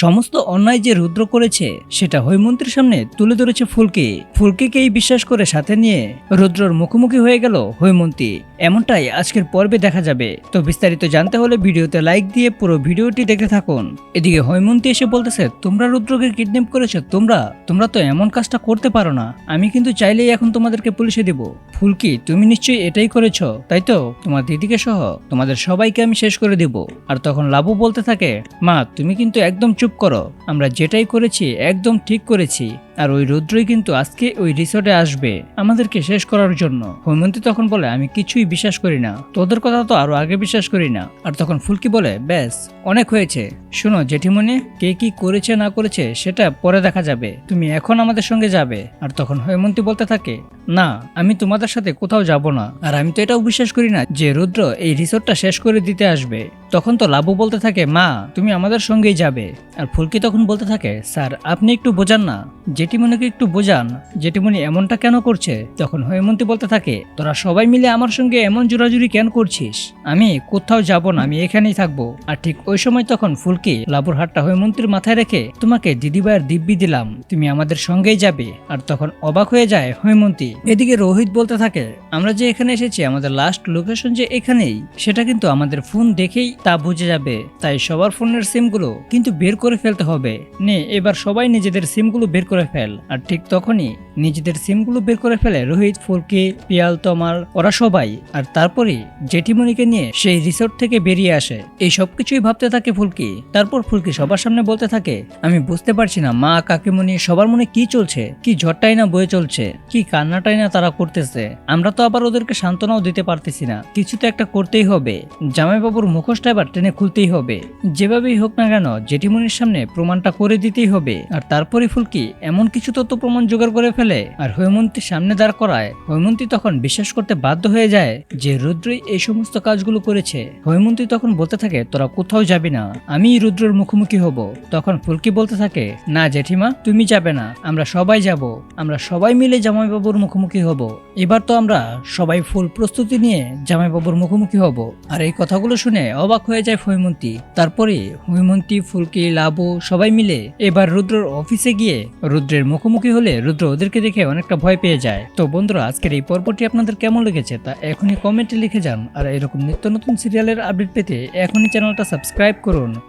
সমস্ত অন্যায় যে রুদ্র করেছে, সেটা হৈমন্ত্রীর সামনে তুলে ধরেছে ফুলকে। ফুলকিকেই বিশ্বাস করে সাথে নিয়ে রুদ্রর মুখোমুখি হয়ে গেল হৈমন্তী। এমনটাই আজকের পর্বে দেখা যাবে। তো বিস্তারিত জানতে হলে ভিডিওতে লাইক দিয়ে পুরো ভিডিওটি দেখে থাকুন। এদিকে হৈমন্তী এসে বলতেছে, তোমরা রুদ্রকে কিডন্যাপ করেছ, তোমরা? তোমরা তো এমন কাজটা করতে পারো না। আমি কিন্তু চাইলেই এখন তোমাদেরকে পুলিশে দিব। ফুলকি, তুমি নিশ্চয়ই এটাই করেছ, তাই তো? তোমার দিদিকে সহ, তোমাদের সবাইকে আমি শেষ করে দিব। আর তখন লাবু বলতে থাকে, মা, তুমি কিন্তু একদম চুপ করো। আমরা যেটাই করেছি, একদম ঠিক করেছি। আর ওই রুদ্রই কিন্তু আজকে ওই রিসোর্টে আসবে আমাদেরকে শেষ করার জন্য। হৈমন্তী তখন বলে, আমি কিছুই বিশ্বাস করি না। তোদের কথা তো আরও আগে বিশ্বাস করি না। আর তখন ফুলকি বলে, ব্যাস, অনেক হয়েছে। শোনো, জেঠিমণি, কে কি করেছে না করেছে সেটা পরে দেখা যাবে। তুমি এখন আমাদের সঙ্গে যাবে। আর তখন হৈমন্তী বলতে থাকে, না, আমি তোমাদের সাথে কোথাও যাব না। আর আমি তো এটাও বিশ্বাস করি না যে রুদ্র এই রিসোর্টটা শেষ করে দিতে আসবে। তখন তো লাবু বলতে থাকে, মা, তুমি আমাদের সঙ্গেই যাবে। আর ফুলকি তখন বলতে থাকে, স্যার, আপনি একটু বোঝান না। জেঠিমণিকে একটু বোঝান, জেঠিমণি এমনটা কেন করছে? তখন হৈমন্তী বলতে থাকে, তোরা সবাই মিলে আমার সঙ্গে এমন জোরাজুরি কেন করছিস? আমি কোথাও যাব না, আমি এখানেই থাকব। আর ঠিক ওই সময় তখন ফুলকি লাবুর হাতটা হৈমন্তীর মাথায় রেখে, তোমাকে দিদিভাইয়ের দিব্যি দিলাম, তুমি আমাদের সঙ্গেই যাবে। আর তখন অবাক হয়ে যায় হৈমন্তী। এদিকে রোহিত বলতে থাকে, আমরা যে এখানে এসেছি, আমাদের লাস্ট লোকেশন যে এখানেই, সেটা কিন্তু আমাদের ফোন দেখেই তা বুঝে যাবে। তাই সবার ফোনের সিমগুলো কিন্তু বের করে ফেলতে হবে। নে, এবার সবাই নিজেদের সিমগুলো বের করে ফেল আর ঠিক তখনই নিজেদের সিমগুলো বের করে ফেলে রোহিত, ফুলকি, পিয়াল, তমাল, ওরা সবাই, আর তারপরে জেঠিমণিকে নিয়ে সেই রিসোর্ট থেকে বেরিয়ে আসে। এই সব কিছুই ভাবতে থাকে ফুলকি। তারপর ফুলকি সবার সামনে বলতে থাকে, আমি বুঝতে পারছি না, মা, কাকিমণি, সবার মনে কি চলছে? কি ঝড়টাই না বয়ে চলছে? কি কান্নাটাই না তারা করতেছে? আমরা তো আবার ওদেরকে সান্ত্বনাও দিতে পারতেছি না। কিছু তো একটা করতেই হবে। জামাইবাবুর মুখোশটা এবার টেনে খুলতেই হবে। যেভাবেই হোক না কেন, জেঠিমণির সামনে প্রমাণটা করে দিতেই হবে। আর তারপরে ফুলকি এমন কিছু তথ্য প্রমাণ জোগাড় করে ফেলে আর হৈমন্তীর সামনে দাঁড় করায়। হৈমন্তী তখন বিশ্বাস করতে বাধ্য হয়ে যায় যে রুদ্রই এই সমস্ত কাজগুলো করেছে। হৈমন্তী তখন বলতে থাকে, তোরা কোথাও যাবি না আমি রুদ্রর মুখোমুখি হব। তখন ফুলকি বলতে থাকে, না জেঠিমা, তুমি যাবে না, আমরা সবাই যাব, আমরা সবাই মিলে জামাইবাবুর মুখোমুখি হব। এবার তো আমরা সবাই ফুল প্রস্তুতি নিয়ে জামাইবাবুর মুখোমুখি হব। আর এই কথাগুলো শুনে অবাক হয়ে যায় হৈমন্তী। তারপরে হৈমন্তী, ফুলকি, লাবু সবাই মিলে এবার রুদ্রর অফিসে গিয়ে রুদ্রের মুখোমুখি হলে রুদ্র ওদেরকে দেখে অনেকটা ভয় পেয়ে যায়। তো বন্ধুরা, আজকের এই পর্বটি আপনাদের কেমন লেগেছে তা এখনই কমেন্টে লিখে যান। আর এরকম নিত্য নতুন সিরিয়ালের আপডেট পেতে এখনই চ্যানেলটা সাবস্ক্রাইব করুন।